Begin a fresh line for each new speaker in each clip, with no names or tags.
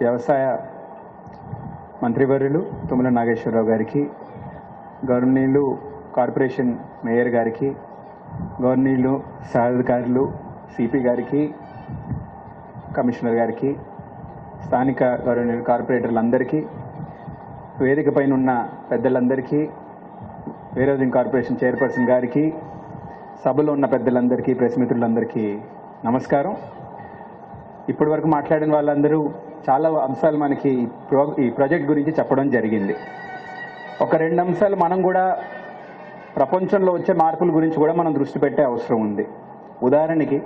వ్యవసాయ మంత్రివర్యులు తుమ్మల నాగేశ్వరరావు గారికి గవర్నీయులు కార్పొరేషన్ మేయర్ గారికి గవర్నీయులు సహాధికారులు సిపి గారికి కమిషనర్ గారికి స్థానిక గవర్నీయులు కార్పొరేటర్లందరికీ వేదిక పైన ఉన్న పెద్దలందరికీ వేరే కార్పొరేషన్ చైర్పర్సన్ గారికి సభలో ఉన్న పెద్దలందరికీ ప్రెస్ మిత్రులందరికీ నమస్కారం. ఇప్పటి వరకు మాట్లాడిన వాళ్ళందరూ చాలా అంశాలు మనకి ఈ ప్రో ఈ ప్రాజెక్ట్ గురించి చెప్పడం జరిగింది. ఒక రెండు అంశాలు మనం కూడా ప్రపంచంలో వచ్చే మార్పుల గురించి కూడా మనం దృష్టి పెట్టే అవసరం ఉంది. ఉదాహరణకి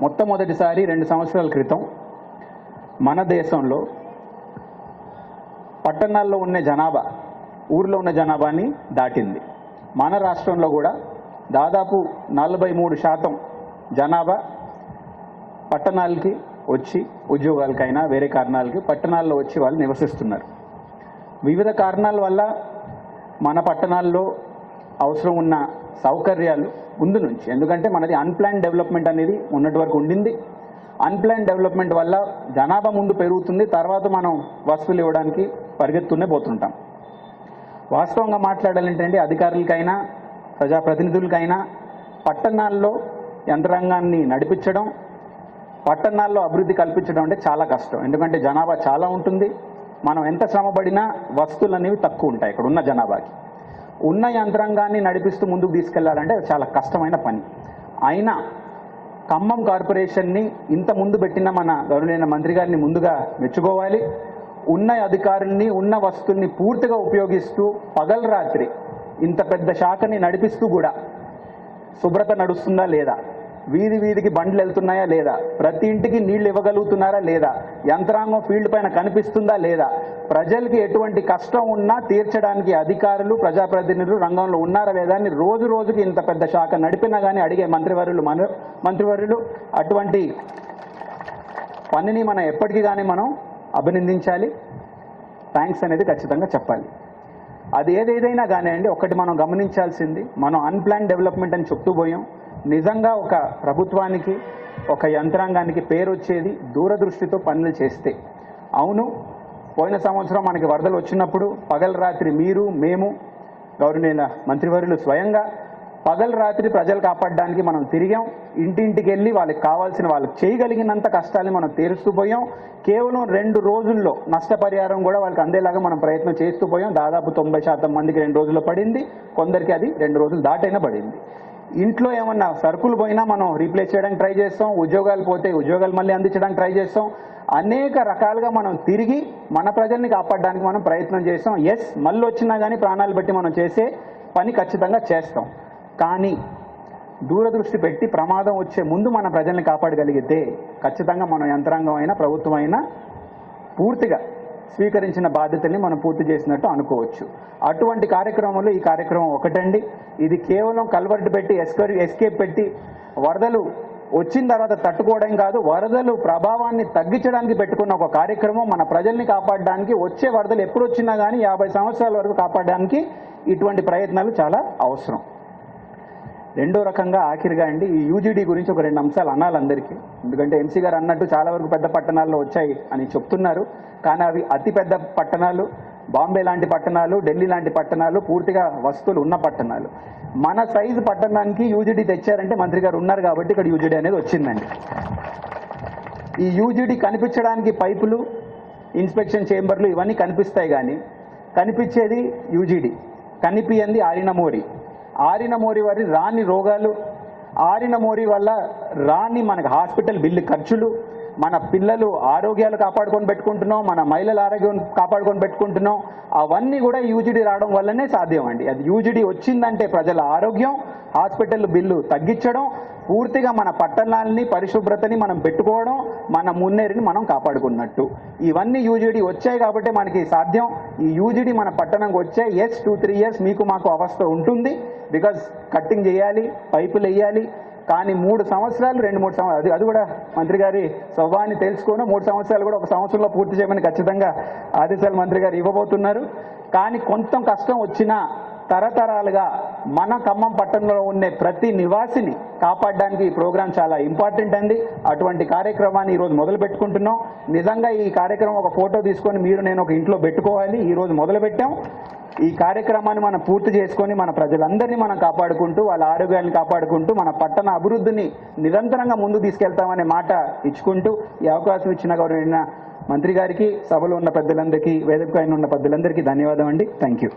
మొట్టమొదటిసారి రెండు సంవత్సరాల క్రితం మన దేశంలో పట్టణాల్లో ఉన్న జనాభా ఊర్లో ఉన్న జనాభాని దాటింది. మన రాష్ట్రంలో కూడా దాదాపు నలభై మూడు శాతం జనాభా పట్టణాలకి వచ్చి ఉద్యోగాలకైనా వేరే కారణాలకి పట్టణాల్లో వచ్చి వాళ్ళు నివసిస్తున్నారు. వివిధ కారణాల వల్ల మన పట్టణాల్లో అవసరం ఉన్న సౌకర్యాలు ముందు నుంచి. ఎందుకంటే మనది అన్ప్లాన్ డెవలప్మెంట్ అనేది ఉన్నటి వరకు ఉండింది. అన్ప్లాన్ డెవలప్మెంట్ వల్ల జనాభా ముందు పెరుగుతుంది. తర్వాత మనం వసతులు ఇవ్వడానికి పరిగెత్తునే పోతుంటాం. వాస్తవంగా మాట్లాడాలంటే అధికారులకైనా ప్రజాప్రతినిధులకైనా పట్టణాల్లో యంత్రాంగాన్ని నడిపించడం పట్టణాల్లో అభివృద్ధి కల్పించడం అంటే చాలా కష్టం. ఎందుకంటే జనాభా చాలా ఉంటుంది. మనం ఎంత శ్రమపడినా వస్తువులు అనేవి తక్కువ ఉంటాయి. ఇక్కడ ఉన్న జనాభాకి. ఉన్న యంత్రాంగాన్ని నడిపిస్తూ ముందుకు తీసుకెళ్ళాలంటే చాలా కష్టమైన పని. అయినా ఖమ్మం కార్పొరేషన్ని ఇంత ముందు పెట్టిన మన గౌరవైన మంత్రి గారిని ముందుగా మెచ్చుకోవాలి. ఉన్న అధికారుల్ని ఉన్న వస్తువుల్ని పూర్తిగా ఉపయోగిస్తూ పగలు రాత్రి ఇంత పెద్ద శాఖని నడిపిస్తూ కూడా శుభ్రత నడుస్తుందా లేదా? వీధి వీధికి బండ్లు వెళ్తున్నాయా లేదా? ప్రతి ఇంటికి నీళ్ళు ఇవ్వగలుగుతున్నారా లేదా? యంత్రాంగం ఫీల్డ్ పైన కనిపిస్తుందా లేదా? ప్రజలకి ఎటువంటి కష్టం ఉన్నా తీర్చడానికి అధికారులు ప్రజాప్రతినిధులు రంగంలో ఉన్నారా లేదా అని రోజు రోజుకి ఇంత పెద్ద శాఖ నడిపినా కానీ అడిగే మంత్రివర్యులు మన మంత్రివర్యులు అటువంటి పనిని మనం ఎప్పటికీ కానీ మనం అభినందించాలి. థ్యాంక్స్ అనేది ఖచ్చితంగా చెప్పాలి. అది ఏదేదైనా కానివ్వండి ఒకటి మనం గమనించాల్సింది మనం అన్ప్లాన్ డెవలప్మెంట్ అని చెప్తూ పోయాం. నిజంగా ఒక ప్రభుత్వానికి ఒక యంత్రాంగానికి పేరు వచ్చేది దూరదృష్టితో పనులు చేస్తే. అవును పోయిన సంవత్సరం మనకి వరదలు వచ్చినప్పుడు పగల రాత్రి మీరు మేము గౌరవనీయుల మంత్రివర్యులు స్వయంగా పగల రాత్రి ప్రజలు కాపాడడానికి మనం తిరిగాం. ఇంటింటికి వెళ్ళి వాళ్ళకి కావాల్సిన వాళ్ళకి చేయగలిగినంత కష్టాలని మనం తీరుస్తూ పోయాం. కేవలం రెండు రోజుల్లో నష్టపరిహారం కూడా వాళ్ళకి అందేలాగా మనం ప్రయత్నం చేస్తూ పోయాం. దాదాపు తొంభై శాతం మందికి రెండు రోజుల్లో పడింది. కొందరికి అది రెండు రోజులు దాటైనా పడింది. ఇంట్లో ఏమన్నా సరుకులు పోయినా మనం రీప్లేస్ చేయడానికి ట్రై చేస్తాం ఉద్యోగాలు పోతే ఉద్యోగాలు మళ్ళీ అందించడానికి ట్రై చేస్తాం. అనేక రకాలుగా మనం తిరిగి మన ప్రజల్ని కాపాడడానికి మనం ప్రయత్నం చేస్తాం. ఎస్ మళ్ళీ వచ్చినా కానీ ప్రాణాలు బట్టి మనం చేసే పని ఖచ్చితంగా చేస్తాం. కానీ దూరదృష్టి పెట్టి ప్రమాదం వచ్చే ముందు మన ప్రజల్ని కాపాడగలిగితే ఖచ్చితంగా మనం యంత్రాంగం అయినా ప్రభుత్వం అయినా పూర్తిగా స్వీకరించిన బాధ్యతని మనం పూర్తి చేసినట్టు అనుకోవచ్చు. అటువంటి కార్యక్రమంలో ఈ కార్యక్రమం ఒకటండి. ఇది కేవలం కల్వర్ట్ పెట్టి ఎస్కే ఎస్కేప్ పెట్టి వరదలు వచ్చిన తర్వాత తట్టుకోవడం కాదు వరదలు ప్రభావాన్ని తగ్గించడానికి పెట్టుకున్న ఒక కార్యక్రమం మన ప్రజల్ని కాపాడడానికి వచ్చే వరదలు ఎప్పుడు వచ్చినా కానీ యాభై సంవత్సరాల వరకు కాపాడడానికి ఇటువంటి ప్రయత్నాలు చాలా అవసరం. రెండో రకంగా ఆఖరిగా అండి ఈ యూజీడీ గురించి ఒక రెండు అంశాలు అనాలి అందరికీ. ఎందుకంటే ఎంసీ గారు అన్నట్టు చాలా వరకు పెద్ద పట్టణాల్లో వచ్చాయి అని చెప్తున్నారు. కానీ అవి అతిపెద్ద పట్టణాలు బాంబే లాంటి పట్టణాలు ఢిల్లీ లాంటి పట్టణాలు పూర్తిగా వస్తువులు ఉన్న పట్టణాలు. మన సైజు పట్టణానికి యూజీడీ తెచ్చారంటే మంత్రి గారు ఉన్నారు కాబట్టి ఇక్కడ యూజీడీ అనేది వచ్చిందండి. ఈ యూజీడీ కనిపించడానికి పైపులు ఇన్స్పెక్షన్ చేంబర్లు ఇవన్నీ కనిపిస్తాయి కానీ కనిపించేది యూజీడీ. కనిపించింది ఆరినమోరి ఆరిన మోరి వారి రాని రోగాలు ఆరిన మోరి వల్ల రాని మనకు హాస్పిటల్ బిల్లు ఖర్చులు మన పిల్లలు ఆరోగ్యాలు కాపాడుకొని పెట్టుకుంటున్నాం మన మహిళల ఆరోగ్యం కాపాడుకొని పెట్టుకుంటున్నాం అవన్నీ కూడా యూజీడీ రావడం వల్లనే సాధ్యం అండి అది యూజీడీ వచ్చిందంటే ప్రజల ఆరోగ్యం హాస్పిటల్ బిల్లు తగ్గించడం పూర్తిగా మన పట్టణాలని పరిశుభ్రతని మనం పెట్టుకోవడం మన మున్నేరిని మనం కాపాడుకున్నట్టు. ఇవన్నీ యూజీడీ వచ్చాయి కాబట్టి మనకి సాధ్యం. ఈ యూజీడీ మన పట్టణంకి వచ్చే ఎస్ టూ త్రీ ఇయర్స్ మీకు మాకు అవస్థ ఉంటుంది. బికాజ్ కట్టింగ్ చేయాలి పైపులు వేయాలి కానీ మూడు సంవత్సరాలు రెండు మూడు సంవత్సరాలు అది అది కూడా మంత్రి గారి స్వభావాన్ని తెలుసుకొని మూడు సంవత్సరాలు కూడా ఒక సంవత్సరంలో పూర్తి చేయమని ఖచ్చితంగా ఆదేశాలు మంత్రి గారు ఇవ్వబోతున్నారు. కానీ కొంత కష్టం వచ్చినా తరతరాలుగా మన ఖమ్మం పట్టణంలో ఉండే ప్రతి నివాసిని కాపాడడానికి ఈ ప్రోగ్రాం చాలా ఇంపార్టెంట్ అండి. అటువంటి కార్యక్రమాన్ని ఈరోజు మొదలు పెట్టుకుంటున్నాం. నిజంగా ఈ కార్యక్రమం ఒక ఫోటో తీసుకొని మీరు నేను ఒక ఇంట్లో పెట్టుకోవాలి. ఈరోజు మొదలు పెట్టాం. ఈ కార్యక్రమాన్ని మనం పూర్తి చేసుకొని మన ప్రజలందరినీ మనం కాపాడుకుంటూ వాళ్ళ ఆరోగ్యాన్ని కాపాడుకుంటూ మన పట్టణ అభివృద్ధిని నిరంతరంగా ముందు తీసుకెళ్తామనే మాట ఇచ్చుకుంటూ ఈ అవకాశం ఇచ్చిన గౌరవైన మంత్రి గారికి సభలో ఉన్న పెద్దలందరికీ వేదిక ఉన్న పెద్దలందరికీ ధన్యవాదం అండి. Thank you